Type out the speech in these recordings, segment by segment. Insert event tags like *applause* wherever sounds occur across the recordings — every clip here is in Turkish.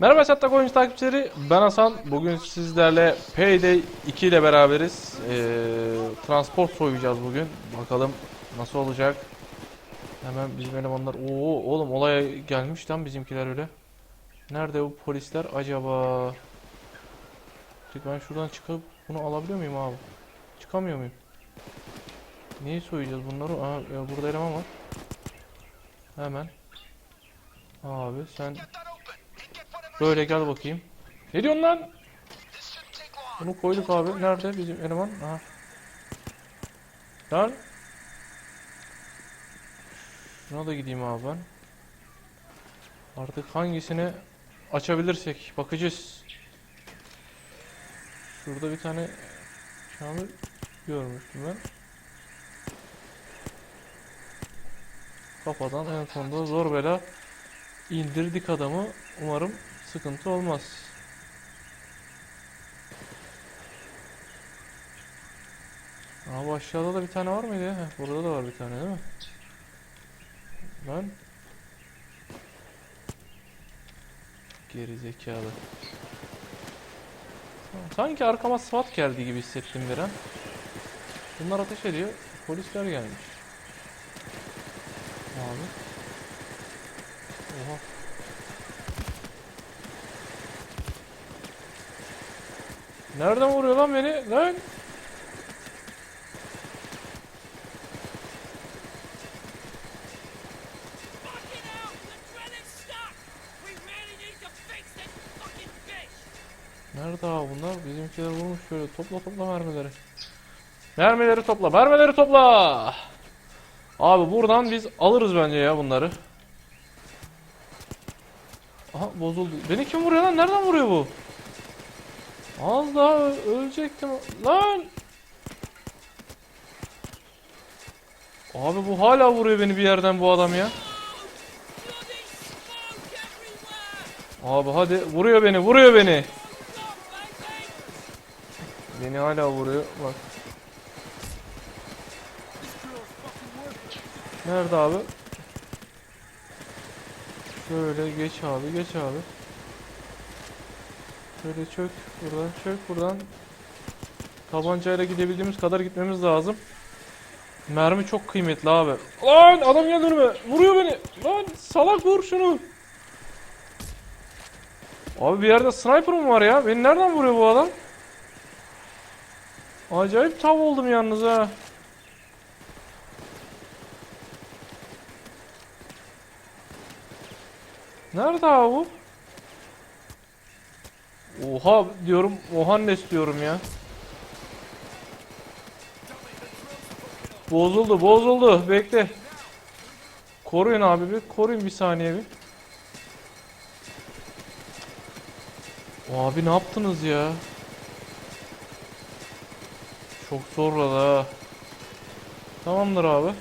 Merhaba Çatlak Oyuncu takipçileri, ben Hasan. Bugün sizlerle Payday 2 ile beraberiz. Ee, transport soyacağız bugün. Bakalım nasıl olacak. Hemen bizim elemanlar... Oo oğlum olaya gelmiş lan bizimkiler öyle. Nerede bu polisler acaba? Ben şuradan çıkıp bunu alabiliyor muyum abi? Çıkamıyor muyum? Neyi soyacağız bunları? Aa, ya burada eleman var. Hemen. Abi sen Böyle gel bakayım. Ne diyorsun lan? Bunu koyduk abi. Nerede bizim eleman? Aha. Lan. Şuna da gideyim abi ben. Artık hangisini açabilirsek bakacağız. Şurada bir tane Şamil görmüştüm ben. Kafadan en sonunda zor bela indirdik adamı. Umarım sıkıntı olmaz. Abi aşağıda da bir tane var mıydı? Heh, burada da var bir tane değil mi? Lan. Geri zekalı. Sanki arkama SWAT geldi gibi hissettim bir an. Bunlar ateş ediyor. Polisler gelmiş. Abi. Oha. Nereden vuruyor lan beni? Lan! Nerede abi bunlar? Bizimkiler vurmuş şöyle. Topla topla mermileri. Mermileri topla. Mermileri topla. Abi buradan biz alırız bence ya bunları. Aha bozuldu. Beni kim vuruyor lan? Nereden vuruyor bu? Az daha ölecektim. Lan! Abi bu hala vuruyor beni bir yerden bu adam ya. Abi hadi vuruyor beni, vuruyor beni. Beni hala vuruyor. Bak. Nerede abi? Şöyle geç abi, geç abi. Şöyle çök buradan, çök buradan. Tabancayla gidebildiğimiz kadar gitmemiz lazım. Mermi çok kıymetli abi. Lan adam geldi önüme. Vuruyor beni. Lan salak vur şunu. Abi bir yerde sniper mı var ya? Beni nereden vuruyor bu adam? Acayip tav oldum yalnız ha. Nerede abi bu? Oha diyorum, Ohannes diyorum ya. Bozuldu, bozuldu. Bekle. Koruyun abi bir, koruyun bir saniye bir. Abi ne yaptınız ya? Çok zorladı ha. Tamamdır abi.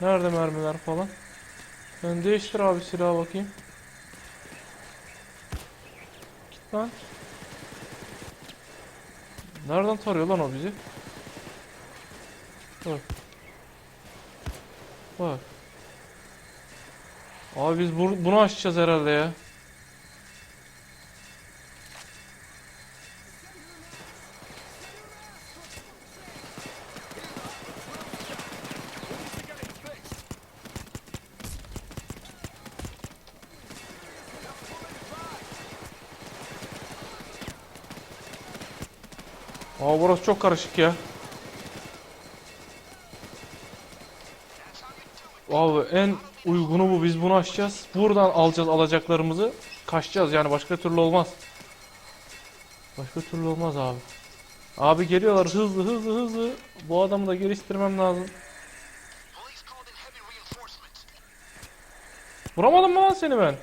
Nerede mermiler falan? Sen değiştir abi silahı bakayım. Git lan. Nereden tarıyor lan o bizi? Bak. Bak. Abi biz bu- bunu açacağız herhalde ya. Aa burası çok karışık ya. Abi en uygunu bu. Biz bunu açacağız. Buradan alacağız alacaklarımızı. Kaçacağız yani başka türlü olmaz. Başka türlü olmaz abi. Abi geliyorlar hızlı hızlı hızlı. Bu adamı da geliştirmem lazım. Vuramadım mı lan seni ben?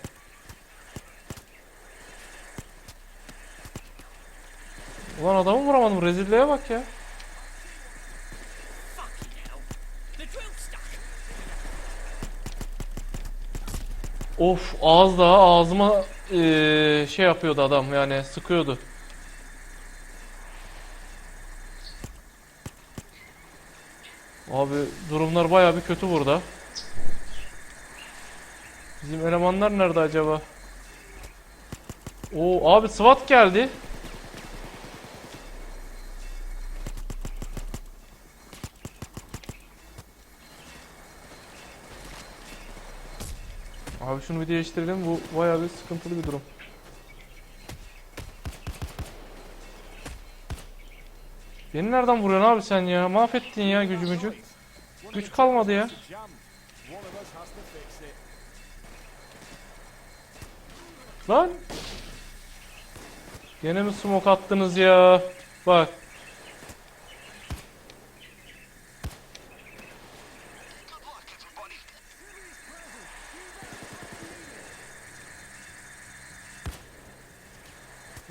Ulan adamı vuramadım. Rezilliğe bak ya. Of az daha ağzıma eee, şey yapıyordu adam yani sıkıyordu. Abi durumlar baya bir kötü burada. Bizim elemanlar nerede acaba? Oo abi SWAT geldi. Abi şunu bir değiştirelim. Bu bayağı bir sıkıntılı bir durum. Beni nereden vuruyorsun abi sen ya? Mahvettin ya gücümücü. Güç kalmadı ya. Lan. Gene mi smoke attınız ya? Bak.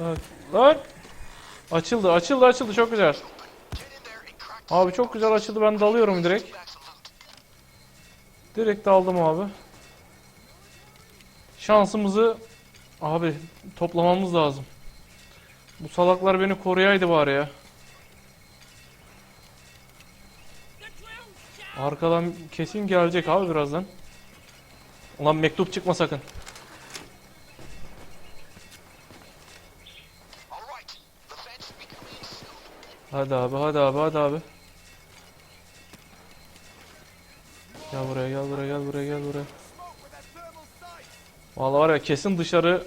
Bak. Lan. Açıldı, açıldı, açıldı. Çok güzel. Abi çok güzel açıldı. Ben dalıyorum direkt. Direkt daldım abi. Şansımızı abi toplamamız lazım. Bu salaklar beni koruyaydı bari ya. Arkadan kesin gelecek abi birazdan. Ulan mektup çıkma sakın. Hadi abi, hadi abi, hadi abi. Gel buraya, gel buraya, gel buraya, gel buraya. Vallahi var ya kesin dışarı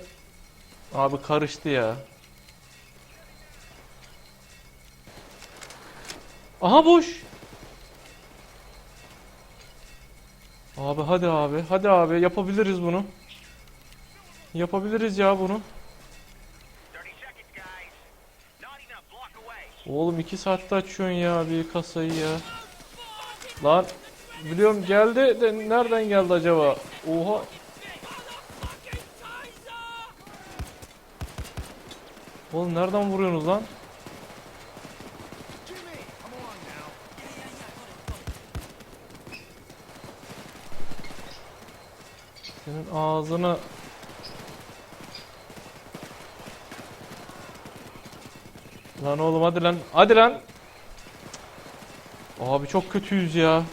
abi karıştı ya. Aha boş. Abi hadi abi, hadi abi yapabiliriz bunu. Yapabiliriz ya bunu. Oğlum iki saatte açıyorsun ya bir kasayı ya. Lan biliyorum geldi de nereden geldi acaba? Oha. Oğlum nereden vuruyorsunuz lan? Senin ağzını Lan oğlum hadi lan. Hadi lan. Abi çok kötüyüz ya.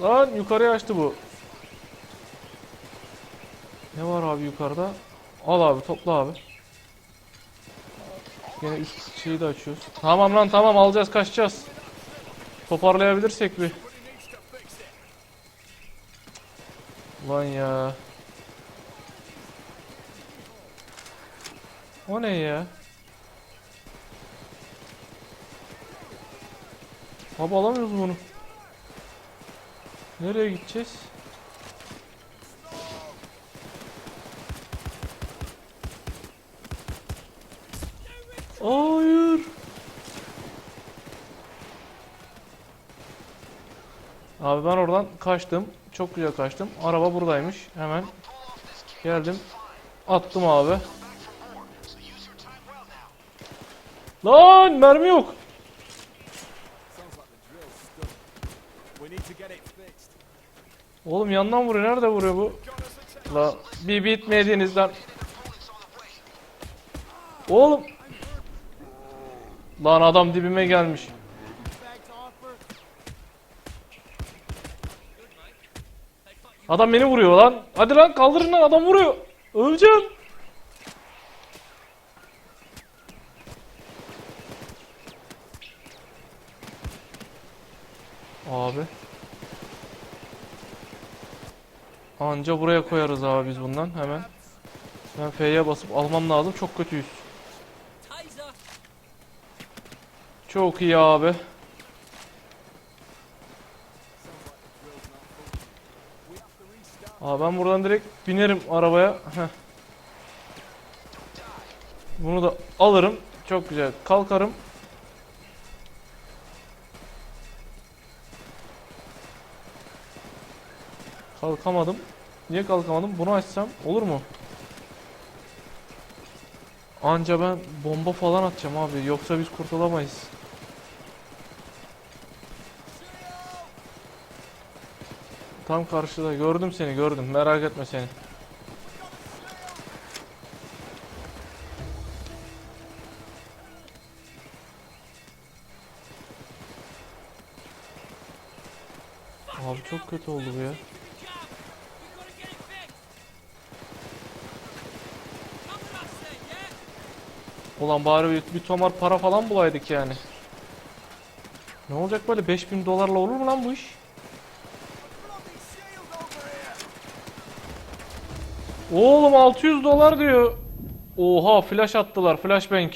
Lan yukarıya açtı bu. Ne var abi yukarıda? Al abi topla abi. Yine üst şeyi de açıyoruz. Tamam lan tamam alacağız kaçacağız. Toparlayabilirsek bir. Lan ya. O ne ya? Abi alamıyoruz bunu. Nereye gideceğiz? Hayır. Abi ben oradan kaçtım. Çok güzel kaçtım. Araba buradaymış. Hemen geldim. Attım abi. Lan mermi yok. Oğlum yandan vuruyor. Nerede vuruyor bu? La bir bitmediniz lan. Oğlum. Lan adam dibime gelmiş. Adam beni vuruyor lan. Hadi lan kaldırın lan adam vuruyor. Öleceğim. Abi. Anca buraya koyarız abi biz bundan hemen. Ben F'ye basıp almam lazım. Çok kötüyüz. Çok iyi abi. Abi ben buradan direkt binerim arabaya. Heh. Bunu da alırım. Çok güzel. Kalkarım. Kalkamadım. Niye kalkamadım? Bunu açsam olur mu? Anca ben bomba falan atacağım abi. Yoksa biz kurtulamayız. Tam karşıda. Gördüm seni gördüm. Merak etme seni. Abi çok kötü oldu bu ya. Ulan bari bir, tomar para falan bulaydık yani. Ne olacak böyle 5000 dolarla olur mu lan bu iş? Oğlum 600 dolar diyor. Oha flash attılar flashbang.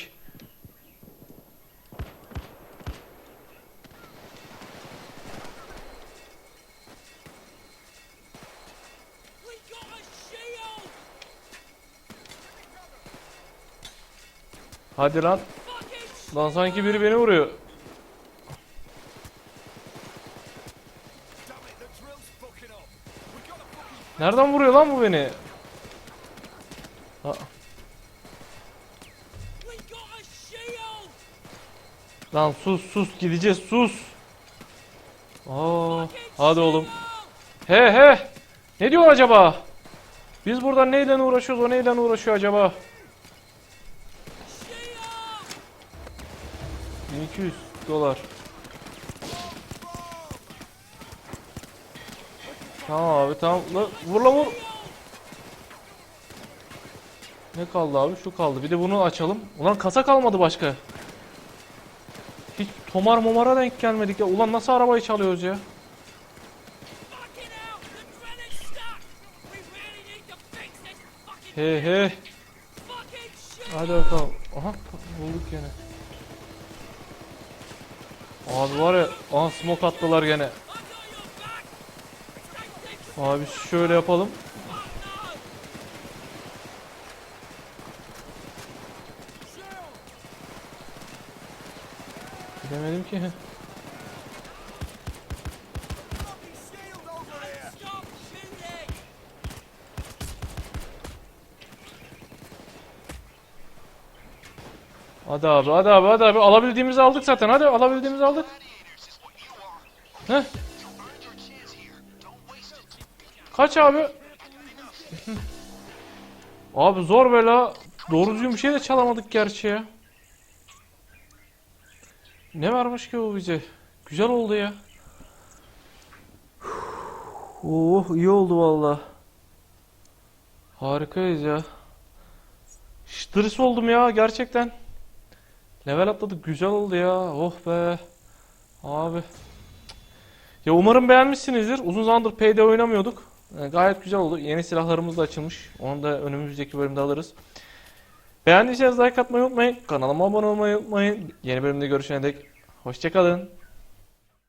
Hadi lan. Lan sanki biri beni vuruyor. Nereden vuruyor lan bu beni? Ha, lan sus sus gideceğiz sus. Aa, hadi oğlum. He he. Ne diyor acaba? Biz burada neyle uğraşıyoruz o neyle uğraşıyor acaba? 1200 dolar. Tamam abi tamam. La, vur la vur. Ne kaldı abi? Şu kaldı. Bir de bunu açalım. Ulan kasa kalmadı başka. Hiç tomar momara denk gelmedik ya. Ulan nasıl arabayı çalıyoruz ya? He he. Hadi bakalım. Aha bulduk gene. Abi var ya. Aha smoke attılar gene. Abi şöyle yapalım. no! Bilemedim ki. Hadi abi, hadi abi, hadi abi. Alabildiğimizi aldık zaten. Hadi alabildiğimizi aldık. Heh. Kaç abi? *laughs* abi zor bela. Doğru düzgün bir şey de çalamadık gerçi ya. Ne varmış ki o bize? Güzel oldu ya. Oh iyi oldu valla. Harikayız ya. Ştırıs oldum ya gerçekten. Level atladık güzel oldu ya. Oh be. Abi. Ya umarım beğenmişsinizdir. Uzun zamandır Payday oynamıyorduk. Ee, gayet güzel oldu. Yeni silahlarımız da açılmış. Onu da önümüzdeki bölümde alırız. Beğendiyseniz like atmayı unutmayın. Kanalıma abone olmayı unutmayın. Yeni bölümde görüşene dek hoşçakalın.